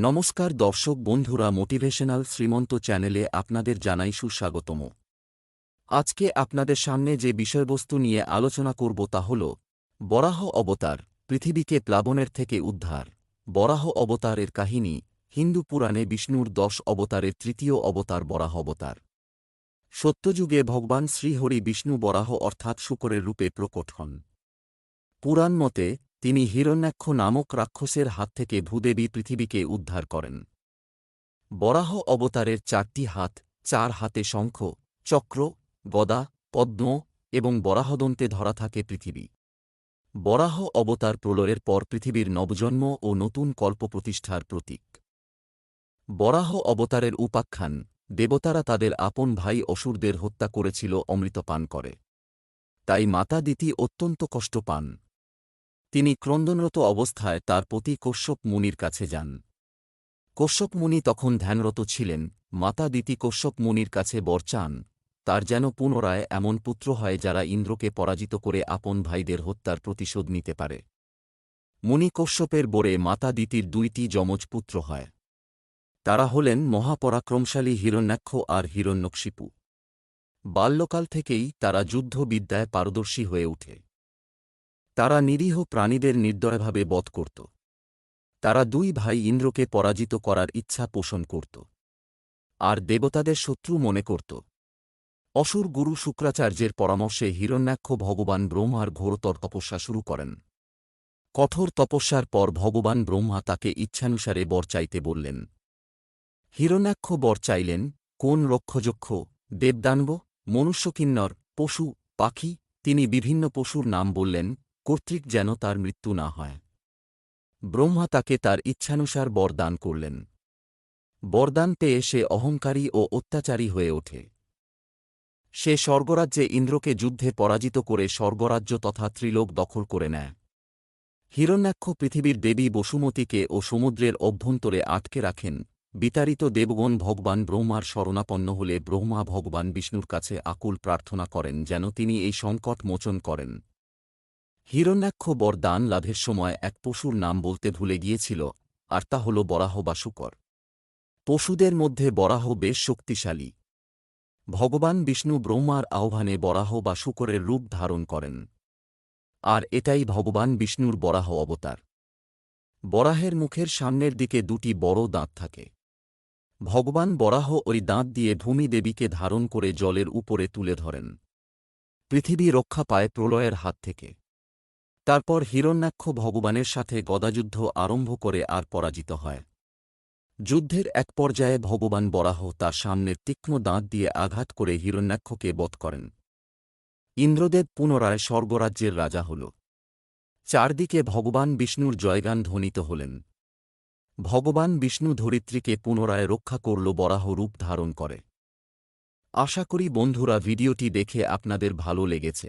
নমস্কার দর্শক বন্ধুরা মোটিভেশনাল শ্রীমন্ত চ্যানেলে আপনাদের জানাই সুস্বাগতম। আজকে আপনাদের সামনে যে বিষয়বস্তু নিয়ে আলোচনা করব তা হল, বরাহ অবতার, পৃথিবীকে প্লাবনের থেকে উদ্ধার। বরাহ অবতারের কাহিনী, হিন্দু পুরাণে বিষ্ণুর দশ অবতারের তৃতীয় অবতার বরাহ অবতার। সত্যযুগে ভগবান শ্রীহরি বিষ্ণু বরাহ অর্থাৎ শুকরের রূপে প্রকট হন। পুরাণ মতে তিনি হিরণ্যাক্ষ নামক রাক্ষসের হাত থেকে ভূদেবী পৃথিবীকে উদ্ধার করেন। বরাহ অবতারের চারটি হাত, চার হাতে শঙ্খ, চক্র, গদা, পদ্ম এবং বরাহদন্তে ধরা থাকে পৃথিবী। বরাহ অবতার প্রলয়ের পর পৃথিবীর নবজন্ম ও নতুন কল্প প্রতিষ্ঠার প্রতীক। বরাহ অবতারের উপাখ্যান, দেবতারা তাদের আপন ভাই অসুরদের হত্যা করেছিল অমৃত পান করে। তাই মাতা দিতি অত্যন্ত কষ্ট পান তিনি ক্রন্দনরত অবস্থায় তার পতি কশ্যপ মুনির কাছে যান। কশ্যপ মুনি তখন ধ্যানরত ছিলেন, মাতা দিতি কশ্যপ মুনির কাছে বর চান, তার যেন পুনরায় এমন পুত্র হয় যারা ইন্দ্রকে পরাজিত করে আপন ভাইদের হত্যার প্রতিশোধ নিতে পারে। মুনি কশ্যপের বোরে মাতা দিতির দুইটি যমজ পুত্র হয়। তারা হলেন মহাপরাক্রমশালী হিরণ্যাক্ষ আর হিরণ্যকশিপু বাল্যকাল থেকেই তারা যুদ্ধবিদ্যায় পারদর্শী হয়ে ওঠে তারা নিরীহ প্রাণীদের নির্দয়ভাবে বধ করত। তারা দুই ভাই ইন্দ্রকে পরাজিত করার ইচ্ছা পোষণ করত। আর দেবতাদের শত্রু মনে করত। অসুর গুরু শুক্রাচার্যের পরামর্শে হিরণ্যাক্ষ ভগবান ব্রহ্মার ঘোরতর তপস্যা শুরু করেন। কঠোর তপস্যার পর ভগবান ব্রহ্মা তাকে ইচ্ছানুসারে বর চাইতে বললেন, হিরণ্যাক্ষ বর চাইলেন, কোন রক্ষযক্ষ, দেবদানব, মনুষ্যকিন্নর, পশু, পাখি, তিনি বিভিন্ন পশুর নাম বললেন কর্তৃক যেন তার মৃত্যু না হয়। ব্রহ্মা তাকে তার ইচ্ছানুসার বরদান করলেন। বরদান পেয়ে সে অহংকারী ও অত্যাচারী হয়ে ওঠে। সে স্বর্গরাজ্যে ইন্দ্রকে যুদ্ধে পরাজিত করে স্বর্গরাজ্য তথা ত্রিলোক দখল করে নেয়। হিরণ্যাক্ষ পৃথিবীর দেবী বসুমতীকে ও সমুদ্রের অভ্যন্তরে আটকে রাখেন। বিতাড়িত দেবগণ ভগবান ব্রহ্মার শরণাপন্ন হলে ব্রহ্মা ভগবান বিষ্ণুর কাছে আকুল প্রার্থনা করেন যেন তিনি এই সংকট মোচন করেন। হিরণ্যাক্ষ বর দান লাভের সময় এক পশুর নাম বলতে ভুলে গিয়েছিল, আর তা হল বরাহ বা শুকর। পশুদের মধ্যে বরাহ বেশ শক্তিশালী। ভগবান বিষ্ণু ব্রহ্মার আহ্বানে বরাহ বা শুকরের রূপ ধারণ করেন। আর এটাই ভগবান বিষ্ণুর বরাহ অবতার। বরাহের মুখের সামনের দিকে দুটি বড় দাঁত থাকে। ভগবান বরাহ ওই দাঁত দিয়ে ভূমি দেবীকে ধারণ করে জলের উপরে তুলে ধরেন। পৃথিবী রক্ষা পায় প্রলয়ের হাত থেকে। তারপর হিরণ্যাক্ষ ভগবানের সাথে গদাযুদ্ধ আরম্ভ করে আর পরাজিত হয়। যুদ্ধের এক পর্যায়ে ভগবান বরাহ তার সামনের তীক্ষ্ণ দাঁত দিয়ে আঘাত করে হিরণ্যাক্ষকে বধ করেন। ইন্দ্রদেব পুনরায় স্বর্গরাজ্যের রাজা হল। চারদিকে ভগবান বিষ্ণুর জয়গান ধ্বনিত হলেন। ভগবান বিষ্ণু ধরিত্রীকে পুনরায় রক্ষা করল বরাহ রূপ ধারণ করে। আশা করি বন্ধুরা ভিডিওটি দেখে আপনাদের ভালো লেগেছে।